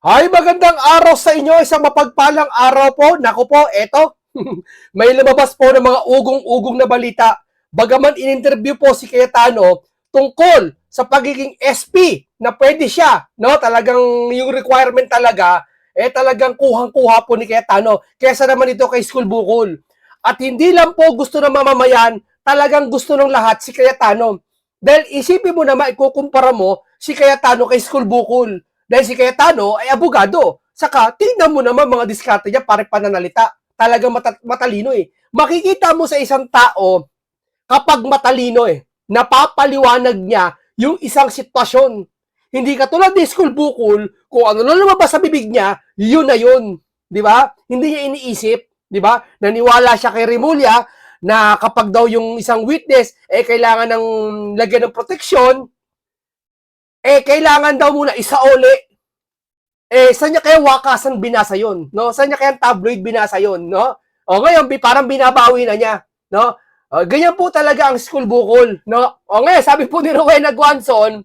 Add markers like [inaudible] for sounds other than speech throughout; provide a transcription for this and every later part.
Hay, magandang araw sa inyo. Isang mapagpalang araw po. Naku po, eto. [laughs] May lumabas po ng mga ugong-ugong na balita. Bagaman in-interview po si Cayetano tungkol sa pagiging SP na pwede siya, no? Talagang yung requirement talaga, eh talagang kuhang-kuha po ni Cayetano. Kesa naman ito kay School Bukol. At hindi lang po gusto ng mamamayan, talagang gusto ng lahat si Cayetano. Dahil isipin mo naman, ikukumpara mo si Cayetano kay School Bukol. Dahil si Cayetano ay abogado. Saka, tingnan mo naman mga diskarte niya, pare pananalita. Talagang mata- matalino eh. Makikita mo sa isang tao, kapag matalino eh, napapaliwanag niya yung isang sitwasyon. Hindi katulad ni School Bukol, kung ano na lumabas sa bibig niya, yun na yun. Di ba? Hindi niya iniisip. Di ba? Naniwala siya kay Remulla na kapag daw yung isang witness, eh kailangan ng lagyan ng proteksyon, eh kailangan daw muna isauli. Eh, saan niya kaya wakasan binasa yon, no? Saan niya kaya tabloid binasa yon, no? O ngayon, parang binabawi na niya, no? O, ganyan po talaga ang school bukol, no? O ngayon, sabi po ni Rowena Guanzon,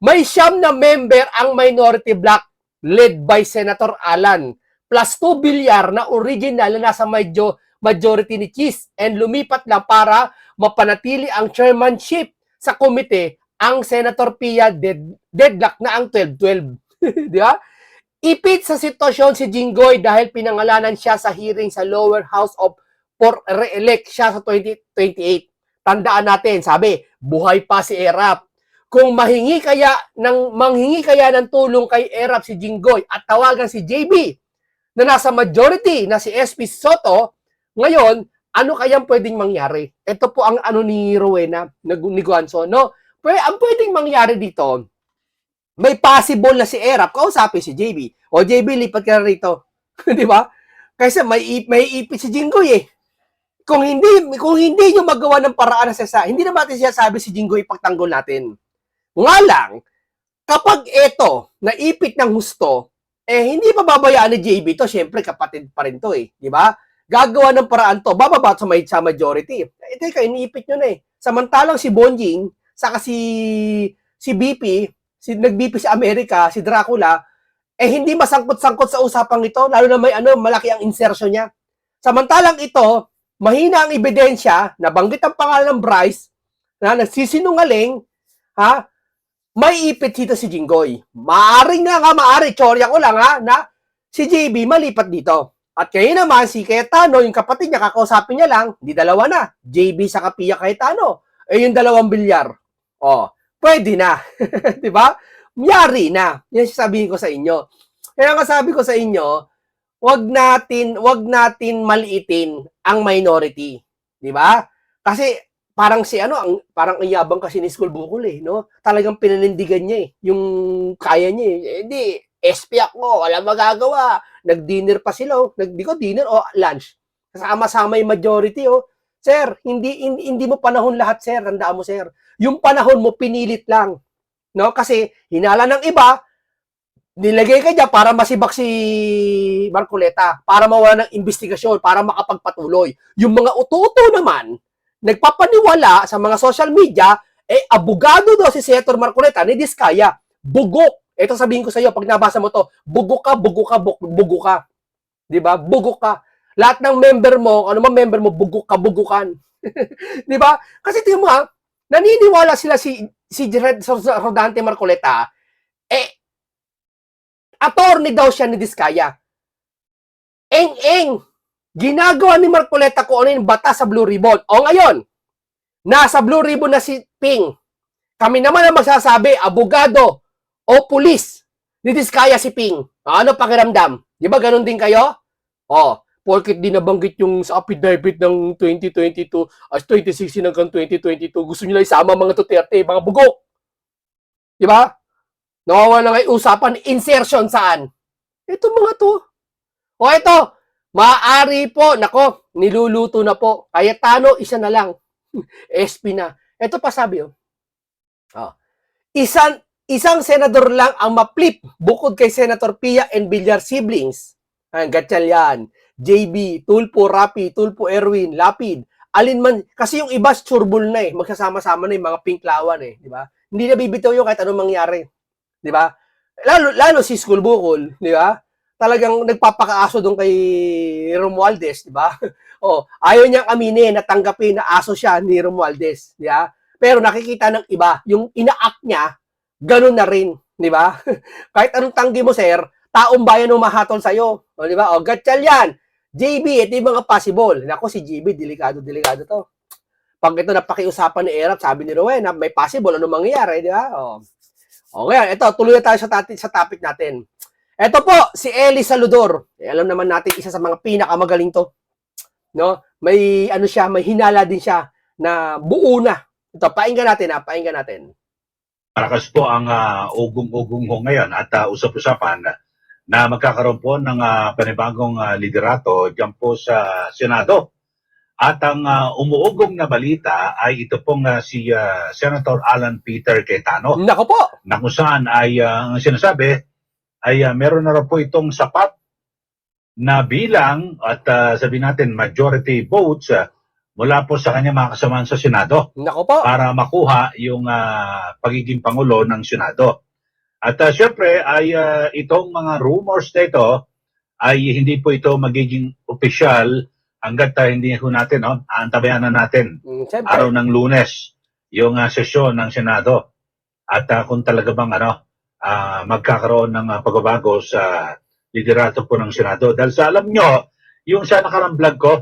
may siyam na member ang minority block led by Senator Alan plus 2 bilyar na original na nasa medyo majority ni Cheese and lumipat lang para mapanatili ang chairmanship sa komite ang Senator Pia dead, deadlock na ang 12-12. [laughs] Di ba? Ipit sa sitwasyon si Jinggoy dahil pinangalanan siya sa hearing sa lower house of for re-elect siya sa 2028. Tandaan natin, sabi, buhay pa si Erap. Kung mahingi kaya ng manghingi kaya ng tulong kay Erap si Jinggoy at tawagan si JB na nasa majority na si SP Soto, ngayon, ano kayang pwedeng mangyari? Ito po ang ano ni Rowena, ni Guanzo, no? Pwede, ang pwedeng mangyari dito, may possible na si Erap, kausapin si JB. O JB, lipat ka na rito. [laughs] Di ba? Kasi may, may ipit si Jinggoy eh. Kung hindi, kung hindi nyo magawa ng paraan na sa hindi na natin siya sabi si Jinggoy ipagtanggol natin. Nga lang, kapag ito, naipit ng husto, eh hindi pa babayaan ni JB to, syempre kapatid pa rin to eh, di ba? Gagawa ng paraan to, bababa sa may sa majority. Eh, teka, iniipit nyo na eh. Samantalang si Bonjing, saka si si BP, si nag-BP sa Amerika, si Dracula, eh hindi masangkot-sangkot sa usapang ito, lalo na may ano, malaki ang insertion niya. Samantalang ito, mahina ang ebidensya, nabanggit ang pangalan ng Bryce, na nagsisinungaling, ha, may ipit dito si Jinggoy. Maaring nga nga, maari, tsorya ko lang ha, na si JB malipat dito. At kayo naman, si Cayetano, yung kapatid niya, kakausapin niya lang, di dalawa na. JB sa Kapia Cayetano. Eh, yung dalawang bilyar. Oh, pwede na. [laughs] di ba? Yari na. Yan sabihin ko sa inyo. Kaya nga sabi ko sa inyo, wag natin, wag natin maliitin ang minority. Di ba? Kasi parang si ano, ang parang ang yabang kasi ni School Bukol eh, no? Talagang pinanindigan niya eh, yung kaya niya eh. Eh, di, SP ako, wala magagawa. Nag-dinner pa sila, oh. Nag, ko dinner o lunch. Kasama-sama yung majority, oh. Sir, hindi, hindi, hindi mo panahon lahat, sir. Tandaan mo, sir. Yung panahon mo, pinilit lang. No? Kasi, hinala ng iba, nilagay ka dyan para masibak si Marcoleta, para mawala ng investigasyon, para makapagpatuloy. Yung mga ututo naman, nagpapaniwala sa mga social media, eh, abogado daw si Senator Marcoleta ni Diskaya. Bugok. Ito sabihin ko sa iyo, pag nabasa mo to, bugok ka, bugok ka, bug- bugok ka. Di ba? Bugok ka. Lahat ng member mo, ano man member mo, bugok ka, bugukan. [laughs] Di ba? Kasi tingnan mo naniniwala sila si si Red Rodante Marcoleta, eh, attorney daw siya ni Diskaya. Eng-eng, ginagawa ni Marcoleta kung ano yung bata sa Blue Ribbon. O ngayon, nasa Blue Ribbon na si Ping. Kami naman ang magsasabi, abogado o pulis, ni Diskaya si Ping. Ano pakiramdam? Di ba ganun din kayo? O, porkit di nabanggit yung sa affidavit ng 2022 as 2016 hanggang 2022, gusto lang isama mga Duterte, mga bugok. Di ba? Nawawala nga yung usapan, insertion saan? Ito mga to. O ito, maaari po, nako, niluluto na po. Cayetano, isa na lang. [laughs] SP na. Ito pa sabi, oh. oh. Isang, isang senador lang ang maplip bukod kay Senator Pia and Villar siblings. Ang Gatchalian, JB, Tulpo, Rapi, Tulpo, Erwin, Lapid, alin man, kasi yung iba surbol na eh, magsasama-sama na yung mga pinklawan eh, di ba? Hindi na bibitaw yung kahit anong mangyari, di ba? lalo, lalo si School Bukol, di ba? Talagang nagpapakaaso doon kay Romualdez, di ba? [laughs] oh, ayaw niyang aminin na tanggapin na aso siya ni Romualdez, di ba? Pero nakikita ng iba, yung ina-act niya, ganun na rin, di ba? [laughs] Kahit anong tanggi mo, sir, taong bayan ang mahatol sa'yo. O, di ba? O, gatchal yan. JB, ito yung mga possible. Nako, si JB, delikado, delikado to. Pag ito napakiusapan ni Erap, sabi ni Rowena, may possible, ano mangyayari, di ba? O. O, ngayon, ito, tuloy na tayo sa, tati- sa topic natin. Ito po, si Eli Saludor. Eh, alam naman natin, isa sa mga pinakamagaling to. No? May, ano siya, may hinala din siya na buo na. Ito, painggan natin ha, painggan natin. Malakas po ang ah, ugong-ugong ho ngayon at ah, usap-usapan na magkakaroon po ng ah, panibagong ah, liderato dyan po sa Senado. At ang ah, umuugong na balita ay ito pong ah, si ah, Senator Alan Peter Cayetano Nako po, na kung saan ay ah, ang sinasabi ay ah, meron na po itong sapat na bilang at ah, sabi natin majority votes ah, mula po sa kanya mga kasamahan sa Senado nako po. para makuha yung ah, pagiging pangulo ng Senado. At uh, syempre ay ah, itong mga rumors na ito ay hindi po ito magiging opisyal hanggat ah, hindi ho natin, no, aantabayan na natin Mm, araw ng lunes yung ah, sesyon ng Senado. At ah, kung talaga bang ano, ah, magkakaroon ng ah, pagbabago sa liderato po ng Senado. Dahil sa alam nyo, yung sa nakarang vlog ko,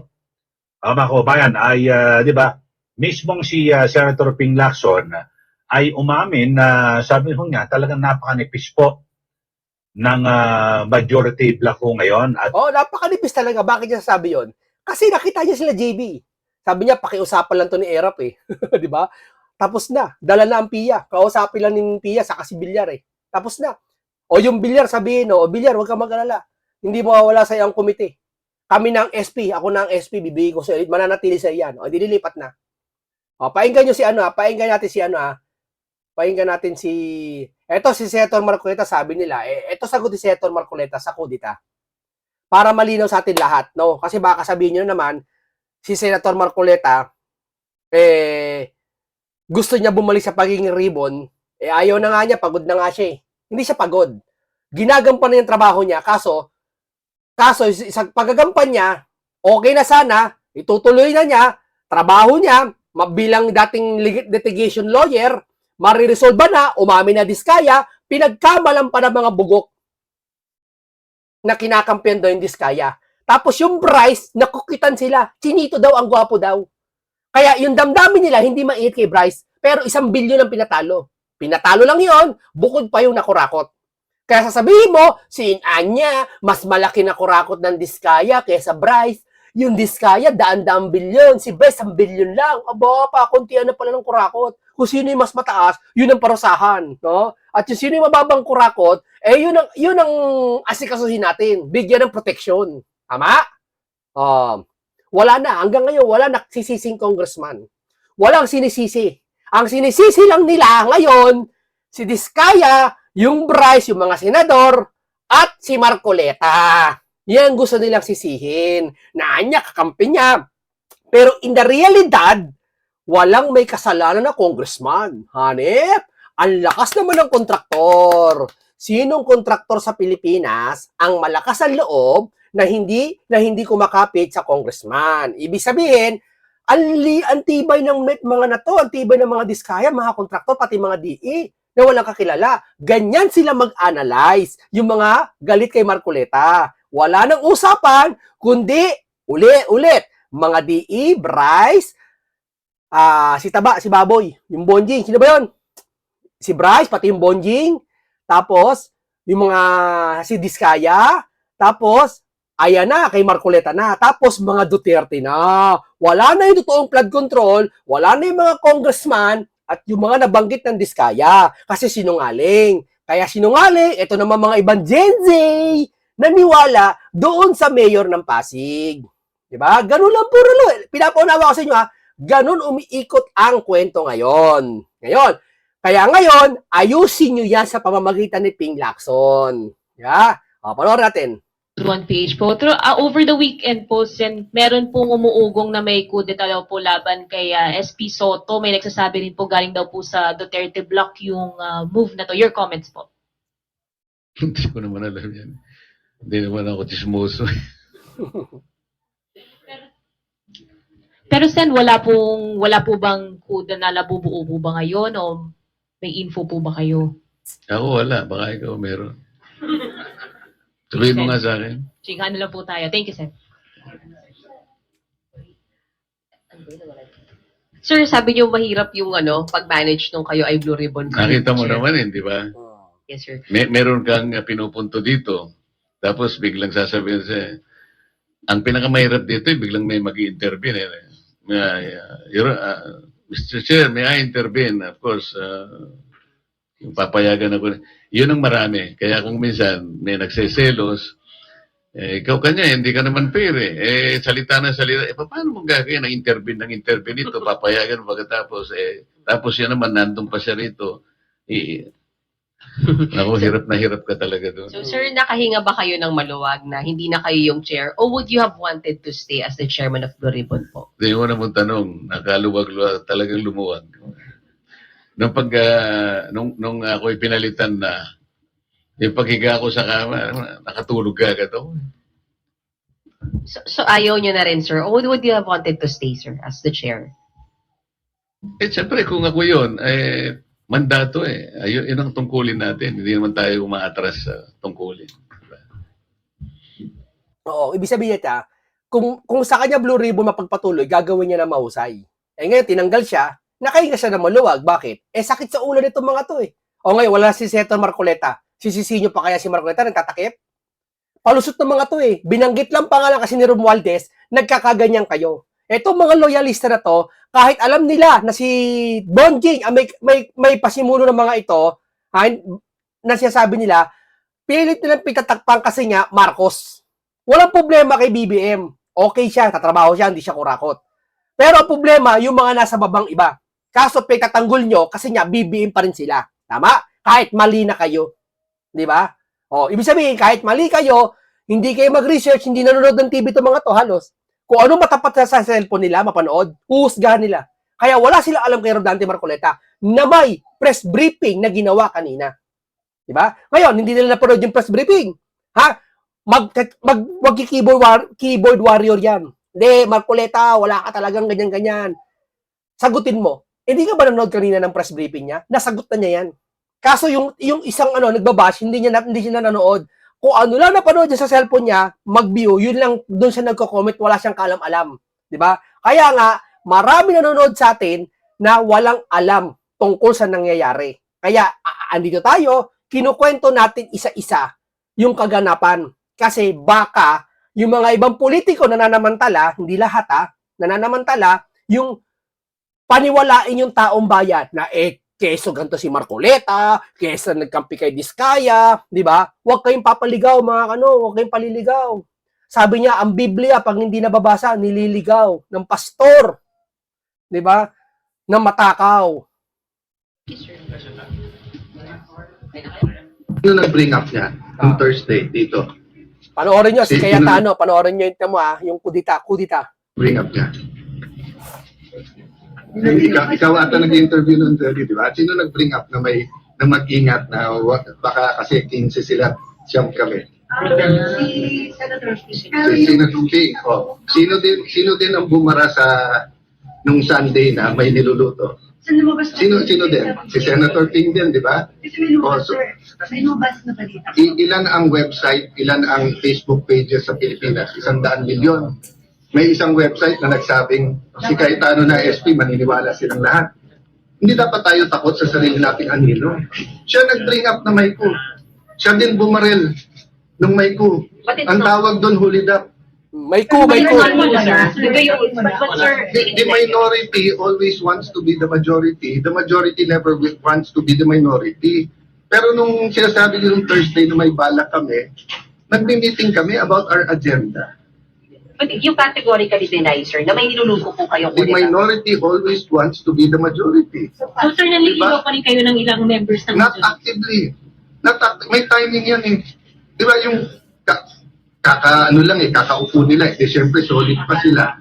uh, mga kababayan, ay, ah, di ba, mismong si ah, Senator Ping Lacson ay umamin na sabi ho niya talagang napakanipis po ng ah, majority block ho ngayon at oh, napakanipis talaga. Bakit niya sabi yon? Kasi nakita niya sila JB. Sabi niya, pakiusapan lang to ni Erap eh. [laughs] Di ba? Tapos na. Dala na ang PIA. Kausapin lang ng PIA sa kasi bilyar eh. Tapos na. O yung bilyar, sabihin, o bilyar, huwag kang mag-alala. Hindi mawawala sa iyong komite. Kami ng SP, ako ng SP, bibigay ko sa mananatili sa iyan. O, dililipat na. O, painggan nyo si ano, ah. painggan natin si ano, ah. Painggan natin si... Eto, si Senator Marcoleta, sabi nila, eh, eto sagot ni Senator Marcoleta sa kudita. Para malinaw sa atin lahat, no? Kasi baka sabihin nyo naman, si Senator Marcoleta, eh, gusto niya bumalik sa pagiging ribbon, eh, ayaw na nga niya, pagod na nga siya eh. Hindi siya pagod. Ginagampan na yung trabaho niya, kaso, kaso, sa pagagampan niya, okay na sana, itutuloy na niya, trabaho niya, mabilang dating litigation lawyer, mariresolve na, umami na diskaya, pinagkamalan pa ng mga bugok na kinakampiyan daw yung diskaya. Tapos yung Bryce, nakukitan sila. Chinito daw, ang gwapo daw. Kaya yung damdamin nila, hindi maiit kay Bryce, pero isang bilyon ang pinatalo. Pinatalo lang yon bukod pa yung nakurakot. Kaya sasabihin mo, si Anya, mas malaki na kurakot ng Diskaya kaysa Bryce. Yung Diskaya, daan-daang bilyon. Si Bryce, ang bilyon lang. Aba, pa, kontian na pala ng kurakot. Kung sino yung mas mataas, yun ang parusahan. No? At yung sino yung mababang kurakot, eh, yun ang, yun ang asikasuhin natin. Bigyan ng protection. Tama? Um, wala na. Hanggang ngayon, wala nagsisising congressman. Walang sinisisi. Ang sinisisi lang nila ngayon, si Diskaya, yung Bryce, yung mga senador, at si Marcoleta. Yan gusto nilang sisihin. Na niya, kakampi niya. Pero in the realidad, walang may kasalanan na congressman. Hanep, ang lakas naman ng kontraktor. Sinong kontraktor sa Pilipinas ang malakas ang loob na hindi na hindi kumakapit sa congressman? Ibig sabihin, ang, li, ang tibay ng mga na to, ang tibay ng mga diskaya, mga kontraktor, pati mga DE na walang kakilala. Ganyan sila mag-analyze yung mga galit kay Marcoleta. Wala nang usapan, kundi uli-ulit. Mga DE, Bryce, ah si Taba, si Baboy, yung Bonjing. Sino ba yun? Si Bryce, pati yung Bonjing. Tapos, yung mga si Diskaya. Tapos, ayan na, kay Marcoleta na. Tapos, mga Duterte na. Wala na yung totoong flood control. Wala na yung mga congressman at yung mga nabanggit ng Diskaya. Kasi sinungaling. Kaya sinungaling, ito naman mga ibang Gen Z naniwala doon sa mayor ng Pasig. Diba? Ganun lang puro lo. Pinapaunawa ko sa inyo ha. Ganun umiikot ang kwento ngayon. Ngayon, kaya ngayon, ayusin nyo yan sa pamamagitan ni Ping Lacson. Yeah? O, panoorin natin. one page po. Pero ah, over the weekend po, sen, meron pong umuugong na may kudeta daw po laban kay ah, SP Soto. May nagsasabi rin po galing daw po sa Duterte Block yung ah, move na to. Your comments po. [laughs] Hindi ko naman alam yan. Hindi naman ako chismoso. [laughs] Pero Sen, wala pong, wala po bang kuda na nabubuo po ba ngayon o may info po ba kayo? Ako wala. Baka ikaw meron. Tuloy mo nga sa akin. Chika na lang po tayo. Thank you, Sen. Sir, sabi niyo mahirap yung ano, pag-manage nung kayo ay Blue Ribbon. Nakita mo Chair. naman eh, di ba? Yes, sir. May, meron kang uh, pinupunto dito. Tapos biglang sasabihin sa ang pinakamahirap dito, eh, biglang may mag intervene eh. May, uh, your, uh, Mr. Chair, may I intervene? Of course, uh, yung papayagan ako. Yun ang marami. Kaya kung minsan may nagseselos, eh, ikaw kanya, hindi ka naman fair eh. Eh, salita na salita. Eh, paano mo gagawin ng intervene ng intervene ito? Papayagan pagkatapos. Eh, tapos yan naman, nandun pa siya rito. Eh, [laughs] Ako, hirap na hirap ka talaga doon. So, sir, nakahinga ba kayo ng maluwag na hindi na kayo yung chair? Or would you have wanted to stay as the chairman of Blue Ribbon po? Hindi mo na mong tanong, nakaluwag-luwag, talagang lumuwag. Nung pag, ah, nung, nung ako'y pinalitan na, yung paghiga ko sa kama, nakatulog ka agad ako. So, so ayaw nyo na rin, sir? Or would you have wanted to stay, sir, as the chair? Eh, siyempre, kung ako yun, eh, mandato eh. Ayun, yun ang tungkulin natin. Hindi naman tayo umaatras sa tungkulin. Oo, ibig sabihin niya, kung, kung sa kanya Blue Ribbon mapagpatuloy, gagawin niya na mahusay. Eh ngayon, tinanggal siya, nakahinga siya na maluwag. Bakit? Eh sakit sa ulo nito mga to eh. O ngayon, wala si Senator Marcoleta. Sisisinyo pa kaya si Marcoleta nagtatakip? Palusot ng mga to eh. Binanggit lang pangalan kasi ni Romualdez, nagkakaganyan kayo. Etong mga loyalista na to, kahit alam nila na si Bonjing, ah, may, may, may pasimulo ng mga ito, ha, na sinasabi nila, pilit nilang pitatakpan kasi nga Marcos. Walang problema kay BBM. Okay siya, tatrabaho siya, hindi siya kurakot. Pero ang problema, yung mga nasa babang iba. Kaso pitatanggol nyo kasi nga BBM pa rin sila. Tama? Kahit mali na kayo. Di ba? O, ibig sabihin, kahit mali kayo, hindi kayo mag-research, hindi nanonood ng TV itong mga to halos. Kung ano matapat sa cellphone nila, mapanood, huhusgahan nila. Kaya wala silang alam kay Rodante Marcoleta na may press briefing na ginawa kanina. Di ba? Ngayon, hindi nila napanood yung press briefing. Ha? Mag, mag, mag keyboard, war, keyboard warrior yan. Hindi, Marcoleta, wala ka talagang ganyan-ganyan. Sagutin mo. Hindi ka ba nanood kanina ng press briefing niya? Nasagot na niya yan. Kaso yung yung isang ano nagbabash, hindi niya hindi siya na nanood. Kung ano lang napanood niya sa cellphone niya, mag-view, yun lang doon siya nagko-comment, wala siyang kaalam-alam, 'di ba? Kaya nga marami nanonood sa atin na walang alam tungkol sa nangyayari. Kaya andito tayo, kinukwento natin isa-isa yung kaganapan. Kasi baka yung mga ibang politiko na nananamantala, hindi lahat ha, nananamantala, yung paniwalain yung taong bayan na eh, keso ganito si Marcoleta, keso nagkampi kay Diskaya, di ba? Huwag kayong papaligaw mga ano, huwag kayong paliligaw. Sabi niya, ang Biblia, pag hindi nababasa, nililigaw ng pastor. Di ba? Na matakaw. Ano nag-bring up niya Ah. Thursday dito? Panoorin nyo, si Si- Cayetano, panoorin nyo yung tamo ah, yung kudita, kudita. Bring up niya. Ikaw, ikaw ata nag-interview noon, Thursday, di ba? At sino nag-bring up na may na mag-ingat na wa- baka kasi 15 sila, siyam kami. Si Senator Si Senator King, oh. Sino din, sino din ang bumara sa nung Sunday na may niluluto? Sino, sino din? Si Senator King din, di ba? Kasi may lumabas, Oh, so- sir. May lumabas na balita. I- ilan ang website, ilan ang Facebook pages sa Pilipinas? Isang daan milyon. May isang website na nagsabing si Cayetano na SP, maniniwala silang lahat. Hindi dapat tayo takot sa sarili nating anino. Siya nag-bring up na Mayko. Siya din bumarel ng Mayko. But it's Ang tawag doon, hulid up. May ku, may but- but sir, The, the minority always wants to be the majority. The majority never wants to be the minority. Pero nung sinasabi niyo nung Thursday na may balak kami, nagmi-meeting kami about our agenda. You categorically deny, sir, na may niluluto po kayo The minority always wants to be the majority. So, sir, naliligaw pa rin kayo ng ilang members ng Not actively. Not act- may timing yan eh. Di ba yung ka, kaka ano lang eh, kakaupo nila eh. Eh, Siyempre solid pa sila.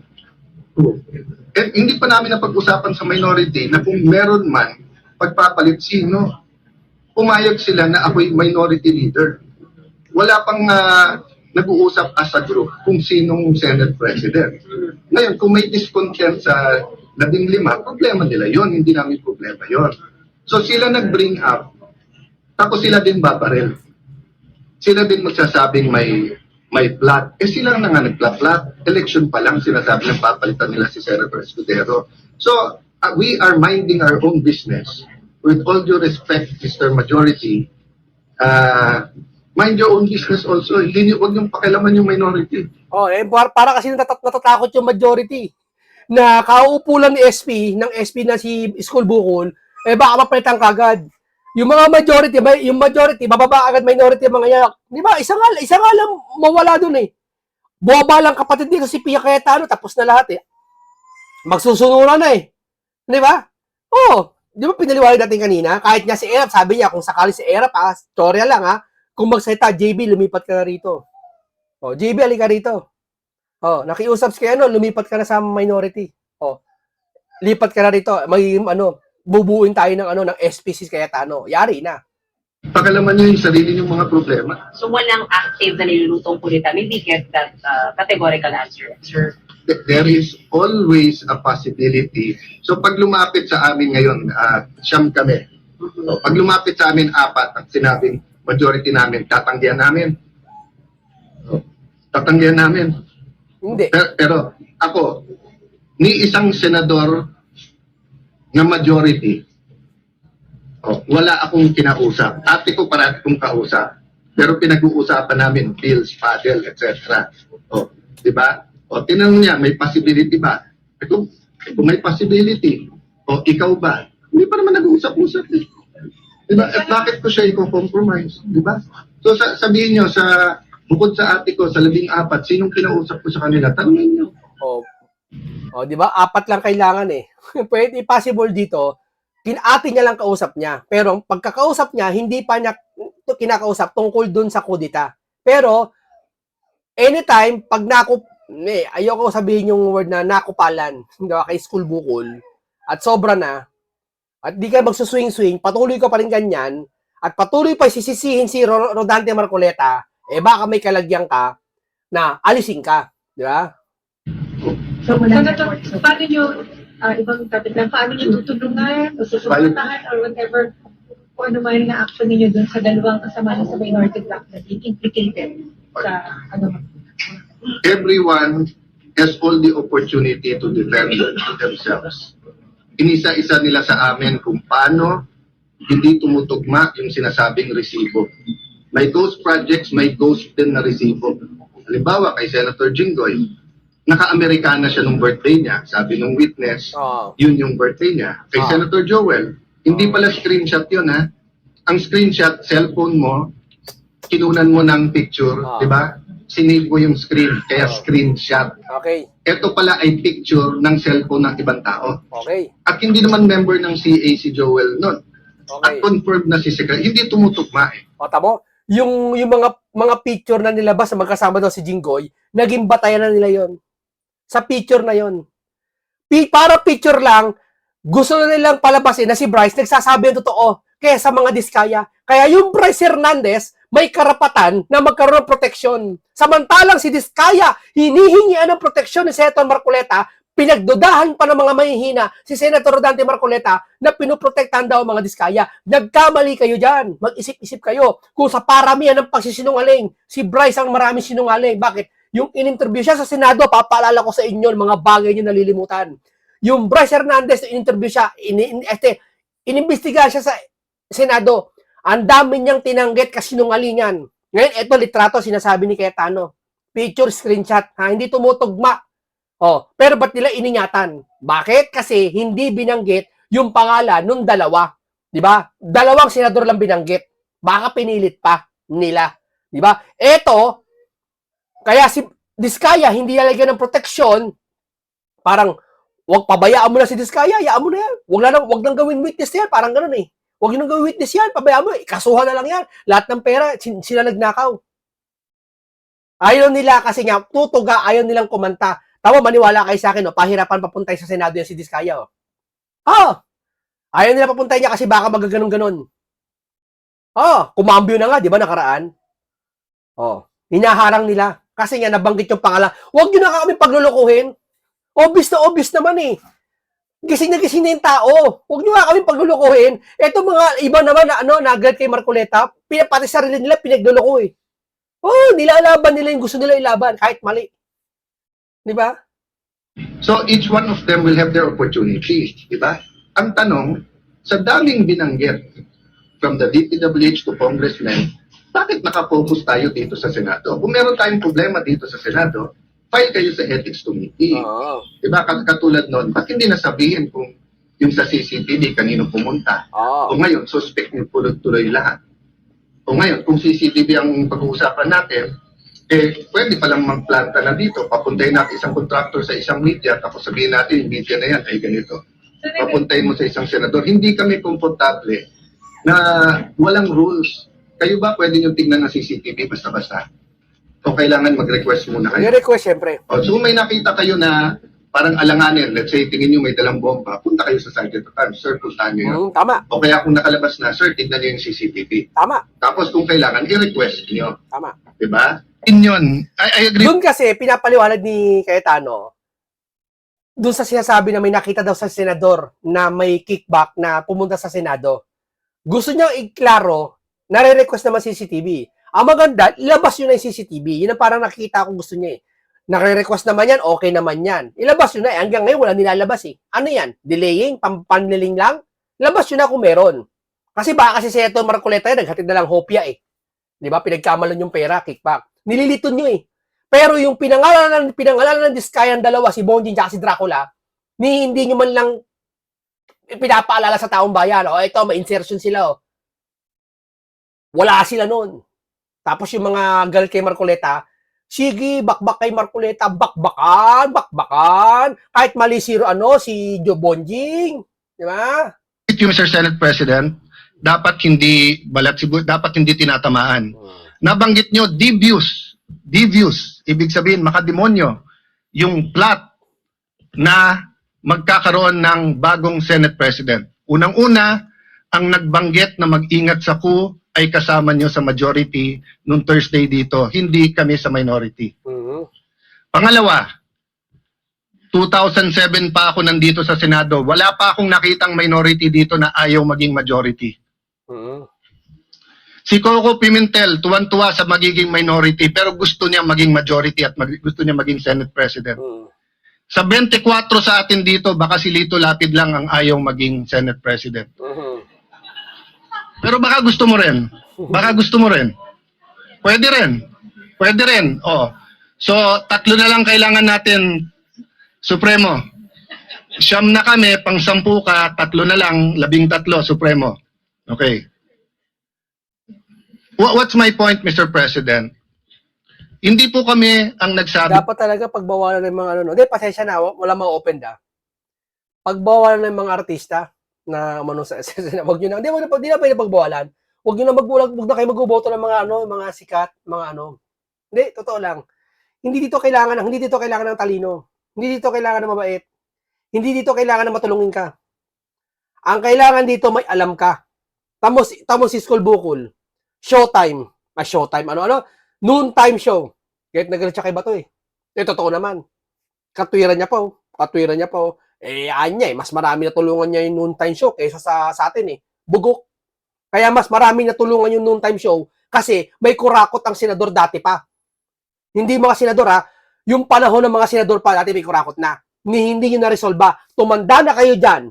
Eh, hindi pa namin napag-usapan sa minority na kung meron man, pagpapalit sino. pumayag sila na ako'y minority leader. Wala pang ah, nag-uusap as a group kung sinong Senate President. Ngayon, kung may discontent sa labing lima, problema nila yon hindi namin problema yon. So sila nag-bring up, tapos sila din babarel. Sila din magsasabing may may plot. Eh sila na nga nagplat-plat. Election pa lang sinasabi ng papalitan nila si Senator Escudero. So, uh, we are minding our own business. With all due respect, Mr. Majority, uh, mind your own business also. Hindi niyo, huwag niyong pakialaman yung minority. Oh, eh, para, para kasi natat- natatakot yung majority na kauupo lang ni SP, ng SP na si School Bukol, eh baka mapalitan kagad. Yung mga majority, yung majority, bababa agad minority mga yan. Di ba? Isa nga, isa nga lang mawala dun eh. Buwaba lang kapatid dito si Pia Cayetano, tapos na lahat eh. Magsusunuran na eh. Di ba? Oo. Di ba pinaliwanag natin kanina? Kahit nga si Erap, sabi niya, kung sakali si Erap, ah, storya lang ha, kung magsalita, JB, lumipat ka na rito. Oh, JB, alika rito. Oh, nakiusap si ano, lumipat ka na sa minority. Oh. Lipat ka na rito. May ano, bubuuin tayo ng ano ng SPC Cayetano. Yari na. Pakialaman niyo yung sarili niyong mga problema. So walang active na nilulutong kulitan. Maybe get that uh, categorical answer, sir. Th- There is always a possibility. So pag lumapit sa amin ngayon, ah, siyam kami. So, pag lumapit sa amin apat, at sinabing majority namin, tatanggihan namin. Tatanggihan namin. Hindi. Pero, pero ako, ni isang senador na majority, oh, wala akong kinausap. Ate ko parati kong kausap. Pero pinag-uusapan namin bills, paddle, etc. Oh, di ba? O, tinanong niya, may possibility ba? Kung, kung may possibility, o ikaw ba? Hindi pa naman nag-uusap-usap eh. Di ba? At bakit ko siya i-compromise? Di ba? So sa, sabihin niyo sa bukod sa ate ko sa labing apat, sinong kinausap ko sa kanila? Tanungin niyo. Oh. Oh, 'di ba? Apat lang kailangan eh. [laughs] Pwede possible dito, kinati niya lang kausap niya. Pero pagkakausap niya, hindi pa niya kinakausap tungkol dun sa kudita. Pero anytime pag nakup eh, ayoko sabihin yung word na nakupalan, [laughs] di ba, kay school bukol, at sobra na, at di ka magsuswing-swing, patuloy ka pa rin ganyan, at patuloy pa sisisihin si Ro- Rodante Marcoleta, eh baka may kalagyan ka na alisin ka. Di ba? So, na. Senator, paano nyo, ah, ibang topic lang, paano nyo tutulungan o susuportahan or whatever kung ano man na action ninyo dun sa dalawang kasama sa minority bloc na being implicated sa ano everyone has all the opportunity to defend themselves. Inisa-isa nila sa amin kung paano hindi tumutugma yung sinasabing resibo. May ghost projects, may ghost din na resibo. Halimbawa, kay Senator Jinggoy, naka-Amerikana siya nung birthday niya. Sabi nung witness, Oo. yun yung birthday niya. Kay Ah. Senator Joel, hindi pala screenshot yun ha. Ang screenshot, cellphone mo, kinunan mo ng picture, Ah. di ba? Sinave mo yung screen, kaya Ah. screenshot. Okay. Ito pala ay picture ng cellphone ng ibang tao. Okay. At hindi naman member ng CA si Joel. At Okay. confirmed na si Secretary. Hindi tumutugma eh. O tamo, yung yung mga mga picture na nilabas na magkasama daw si Jinggoy, naging batayan na nila 'yon. Sa picture na 'yon. Pi- para picture lang, gusto na nilang palabasin na si Bryce nagsasabi ang totoo kaya sa mga diskaya. Kaya yung Bryce Hernandez may karapatan na magkaroon ng proteksyon. Samantalang si Diskaya, hinihingian ng proteksyon ni Senator Marcoleta, pinagdudahan pa ng mga mahihina si Senator Rodante Marcoleta na pinoprotektahan daw mga diskaya. Nagkamali kayo dyan. Mag-isip-isip kayo. Kung sa paramihan ng pagsisinungaling, si Bryce ang maraming sinungaling. Bakit? Yung in-interview siya sa Senado, papaalala ko sa inyo mga bagay niyo nalilimutan. Yung Bryce Hernandez, in-interview siya, in, in, este, inimbestigahan siya sa Senado. Ang dami niyang tinanggit kasinungalingan. Ngayon, eto litrato, sinasabi ni Cayetano. Picture, screenshot. Ha? Hindi tumutugma. Oh, pero ba't nila iningatan? Bakit? Kasi hindi binanggit yung pangalan nung dalawa. 'Di ba? Dalawang senador lang binanggit. Baka pinilit pa nila. 'Di ba? Ito kaya si Diskaya hindi nalagyan ng proteksyon. Parang wag pabayaan mo na si Diskaya, hayaan mo na yan. Wag na lang, wag nang gawin witness yan, parang ganoon eh. Wag nang gawin witness yan, pabayaan mo, ikasuhan na lang yan. Lahat ng pera sin- sila nagnakaw. Ayaw nila kasi nga, tutuga, ayaw nilang kumanta. Tama, maniwala kayo sa akin, no? pahirapan papuntay sa Senado yan si Diskaya. Oh. Ah! Ayaw nila papuntay niya kasi baka magaganon-ganon. Oh, kumambyo na nga, di ba, nakaraan? Oh, hinaharang nila. Kasi nga, nabanggit yung pangalan. Huwag nyo na kami paglulukuhin. Obvious na obvious naman eh. Gising na gising na yung tao. Huwag nyo nga kami paglulukuhin. Ito mga iba naman na ano, nagad kay Marcoleta, pati sarili nila pinagluluko eh. Oh, nilalaban nila yung gusto nila ilaban, kahit mali. Di ba? So each one of them will have their opportunity, di ba? Ang tanong, sa daming binanggit from the DPWH to congressmen, bakit nakafocus tayo dito sa Senado? Kung meron tayong problema dito sa Senado, file kayo sa Ethics Committee. Oo. Di ba? Kat- Katulad noon, bakit hindi nasabihin kung yung sa CCTV kanino pumunta? Oo. O ngayon, suspect niyo tuloy-tuloy lahat. O ngayon, kung CCTV ang pag-uusapan natin, eh, pwede palang magplanta na dito. Papuntayin natin isang contractor sa isang media, tapos sabihin natin, yung media na yan, ay ganito. Papuntayin mo sa isang senador. Hindi kami komportable na walang rules. Kayo ba pwede nyo tingnan ng CCTV basta-basta? O kailangan mag-request muna kayo? May request, syempre. O, so may nakita kayo na parang alanganin, let's say, tingin nyo may dalang bomba, punta kayo sa Sergeant of Arms, sir, puntahan nyo yun. Mm, tama, O kaya kung nakalabas na, sir, tignan nyo yung CCTV. tama, Tapos kung kailangan, i-request nyo. tama. Diba? In yun, I, I agree. Doon kasi, pinapaliwanag ni Cayetano, doon sa sinasabi na may nakita daw sa senador na may kickback na pumunta sa Senado. Gusto niyang iklaro, nare-request naman CCTV. Ang maganda, ilabas yun na CCTV. Yun ang parang nakikita ko gusto niya eh. Nare-request naman yan, okay naman yan. Ilabas yun na eh. Hanggang ngayon, wala nilalabas eh. Ano yan? Delaying? Pam panliling lang? Labas yun na kung meron. Kasi baka kasi si Eto Marcoleta yan, naghatid na lang hopya eh. Di ba? Pinagkamalan yung pera, kickback. Nililito nyo eh. Pero yung pinangalanan, pinangalanan ng Diskayan dalawa, si Bonjin at si Dracula, ni hindi nyo man lang pinapaalala sa taong bayan, o ito, may insertion sila, oh. Wala sila nun. Tapos yung mga gal kay Marcoleta, sige, bakbak kay Marcoleta, bakbakan, bakbakan. Kahit mali si, ano, si Joe Bonjing. Di ba? you, Mr. Senate President, dapat hindi balat dapat hindi tinatamaan. Nabanggit nyo, devious. Devious. Ibig sabihin, makademonyo. Yung plot na magkakaroon ng bagong Senate President. Unang-una, ang nagbanggit na mag-ingat sa coup ay kasama nyo sa majority nung Thursday dito. Hindi kami sa minority. Mhm. Pangalawa, 2007 pa ako nandito sa Senado. Wala pa akong nakitang minority dito na ayaw maging majority. Mhm. Si Coco Pimentel, tuwan-tuwa sa magiging minority pero gusto niya maging majority at mag- gusto niya maging Senate President. Mhm. Sa 24 sa atin dito, baka si Lito Lapid lang ang ayaw maging Senate President. Mhm. Pero baka gusto mo rin. Baka gusto mo rin. Pwede rin. Pwede rin. Oh. So, tatlo na lang kailangan natin, Supremo. Siyam na kami, pang sampu ka, tatlo na lang, labing tatlo, Supremo. Okay. Wha- What's my point, Mr. President? Hindi po kami ang nagsabi Dapat talaga pagbawalan ng mga ano, no. Hindi, pasensya na, wa- wala mga open da. Pagbawalan ng mga artista na umano sa [laughs] SSN, wag niyo na, hindi, wag na, hindi na pwede pagbawalan. Wag niyo na magbulag, wag na kayo magboboto ng mga ano, mga sikat, mga ano. Hindi, totoo lang. Hindi dito kailangan ng, hindi dito kailangan ng talino. Hindi dito kailangan ng mabait. Hindi dito kailangan na matulungin ka. Ang kailangan dito may alam ka. Tamos, tamos si School Bukol. Showtime. Ah, showtime. Ano, ano? Noontime show. Kahit nagalit siya kay Bato eh. Eh, totoo naman. Katwiran niya po. Katwiran niya po. Eh, anya eh. Mas marami na tulungan niya yung noontime show kaysa sa, sa atin eh. Bugok. Kaya mas marami na tulungan yung noontime show kasi may kurakot ang senador dati pa. Hindi mga senador ha. Yung panahon ng mga senador pa dati may kurakot na. Ni hindi nyo na-resolba. Tumanda na kayo dyan.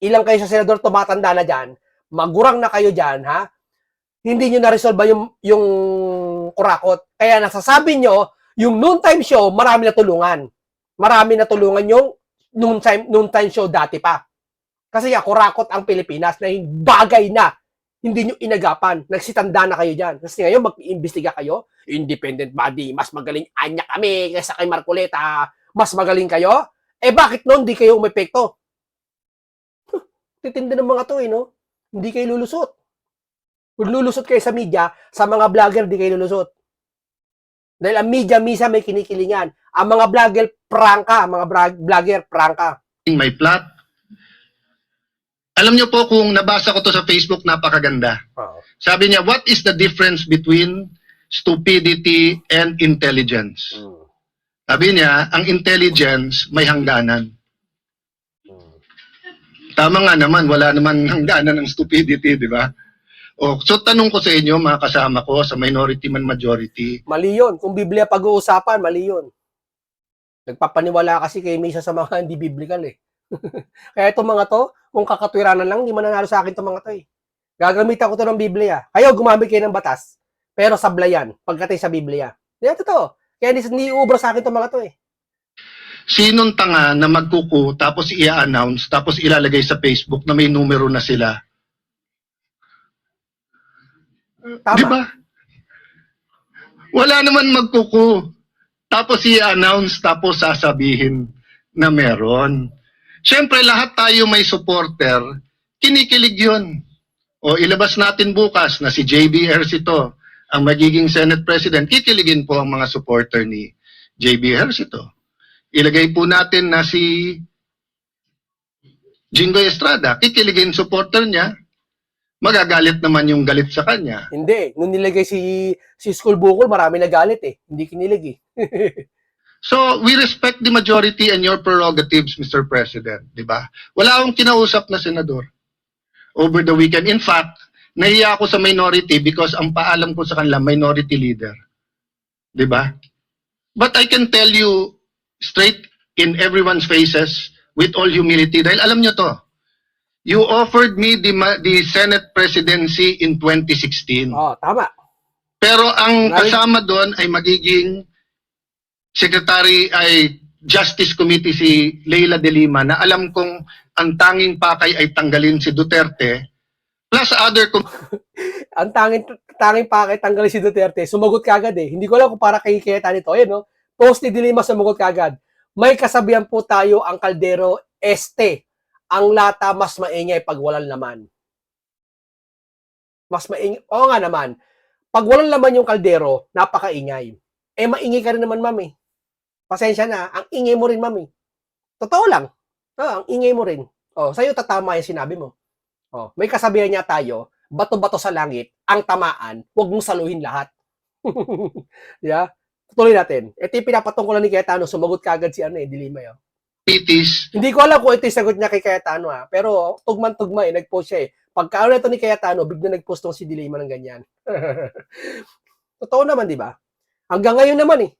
Ilang kayo sa senador tumatanda na dyan. Magurang na kayo dyan ha. Hindi nyo na-resolba yung, yung kurakot. Kaya nasasabi nyo, yung noontime show, marami na tulungan. Marami na tulungan yung noontime, noontime show dati pa. Kasi nga, kurakot ang Pilipinas na yung bagay na hindi nyo inagapan. Nagsitanda na kayo dyan. Kasi ngayon, mag-iimbestiga kayo. Independent body. Mas magaling anya kami kaysa kay Marcoleta. Mas magaling kayo. Eh, bakit noon di kayo umepekto? Huh, ng mga to eh, no? Hindi kayo lulusot. Kung lulusot kayo sa media, sa mga vlogger, di kayo lulusot. Dahil ang media misa may kinikilingan. Ang mga vlogger, prangka. Ang mga vlogger, prangka. may plot. Alam niyo po kung nabasa ko to sa Facebook, napakaganda. Oo. Sabi niya, what is the difference between stupidity and intelligence? Mm. Sabi niya, ang intelligence may hangganan. Mm. Tama nga naman, wala naman hangganan ng stupidity, di ba? O, so tanong ko sa inyo, mga kasama ko, sa minority man majority, Mali yun. Kung Biblia pag-uusapan, mali yun. Nagpapaniwala kasi kay Misa sa mga [laughs] hindi biblical eh. [laughs] Kaya itong mga to, kung kakatwiranan lang, hindi mananalo sa akin itong mga to eh. Gagamitan ko to ng Biblia. Kayo, gumamit kayo ng batas. Pero sablayan, pagkatay sa Biblia. Yan, totoo. Kaya hindi, hindi sa akin itong mga to eh. sinong tanga na magkuku tapos i-announce tapos ilalagay sa Facebook na may numero na sila? Tama. Di ba? Wala naman magkuku. Tapos i-announce, tapos sasabihin na meron. Siyempre, lahat tayo may supporter. Kinikilig yun. O ilabas natin bukas na si JB Ejercito ang magiging Senate President. Kikiligin po ang mga supporter ni JB Ejercito. Ilagay po natin na si Jingo Estrada. Kikiligin supporter niya. Magagalit naman yung galit sa kanya. Hindi. Nung nilagay si, si School Bukol, marami nagalit eh. Hindi kinilig eh. [laughs] So, we respect the majority and your prerogatives, Mr. President, di ba? Wala akong kinausap na senador over the weekend. In fact, nahiya ako sa minority because ang paalam ko sa kanila, minority leader. Di ba? But I can tell you straight in everyone's faces with all humility, dahil alam nyo to, you offered me the, the Senate presidency in 2016. Oh, tama. Pero ang kasama doon ay magiging secretary ay Justice Committee si Leila de Lima na alam kong ang tanging pakay ay tanggalin si Duterte plus other [laughs] ang tanging tanging pakit tanggalin si Duterte, sumagot kagad eh. Hindi ko alam kung para kay Keta nito. Ayun, no? Post ni Dilima sumagot kagad. May kasabihan po tayo ang kaldero este. Ang lata mas maingay pag walang laman. Mas maingay. Oo nga naman. Pag walang laman yung kaldero, napakaingay. Eh, maingay ka rin naman, mami. Pasensya na. Ang ingay mo rin, mami. Totoo lang. Ah, ang ingay mo rin. Oh, sa'yo tatama yung sinabi mo. Oh, may kasabihan niya tayo, bato-bato sa langit, ang tamaan, huwag mong saluhin lahat. [laughs] yeah? Tuloy natin. Ito yung pinapatungkulan ni Cayetano, sumagot kagad si ano eh, Dilima yun. Committees Hindi ko alam kung ito yung sagot niya kay Cayetano ha, pero tugman-tugma eh, nag-post siya eh. Pagkaano ito ni Cayetano, bigla nag-post tong si Dilima ng ganyan. [laughs] Totoo naman, di ba? Hanggang ngayon naman eh.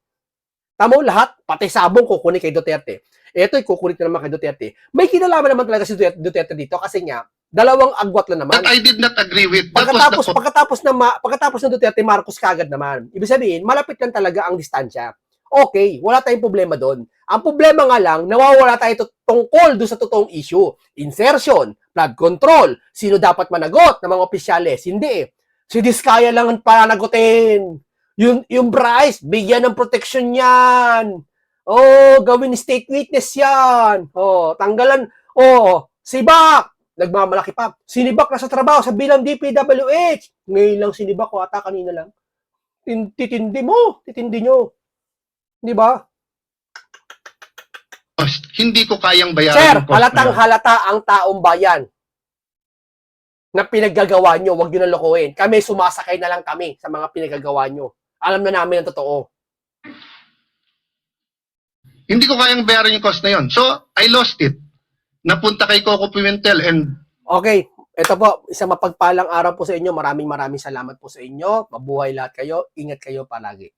Tamo lahat, pati sabong kukunin kay Duterte. Ito, kukunin na naman kay Duterte. May kinalaman naman talaga si Duterte dito kasi nga, dalawang agwat lang naman. that I did not agree with. That Pagkatapos the pagkatapos na ma, pagkatapos ng Duterte Marcos kagad naman. Ibig sabihin, malapit lang talaga ang distansya. Okay, wala tayong problema doon. Ang problema nga lang, nawawala tayo tu- tungkol doon sa totoong issue. Insertion, flood control, sino dapat managot ng mga opisyales? Hindi eh. Si Diskaya lang ang pananagutin. Yung, yung Bryce, bigyan ng protection yan. Oh, gawin state witness yan. Oh, tanggalan. Oh, sibak. Nagmamalaki pa. Sinibak na sa trabaho sa bilang DPWH. Ngayon lang sinibak ko ata kanina lang. Tin- Titindi mo. Titindi nyo. Di ba? Cost. Hindi ko kayang bayaran Sir, yung cost na halatang yun. halata ang taong bayan na pinaggagawa nyo, wag nyo na lokohin. Kami, sumasakay na lang kami sa mga pinaggagawa nyo. Alam na namin ang totoo. Hindi ko kayang bayaran yung cost na yun. So, I lost it. Napunta kay Coco Pimentel and Okay, ito po, isang mapagpalang araw po sa inyo. Maraming maraming salamat po sa inyo. Mabuhay lahat kayo. Ingat kayo palagi.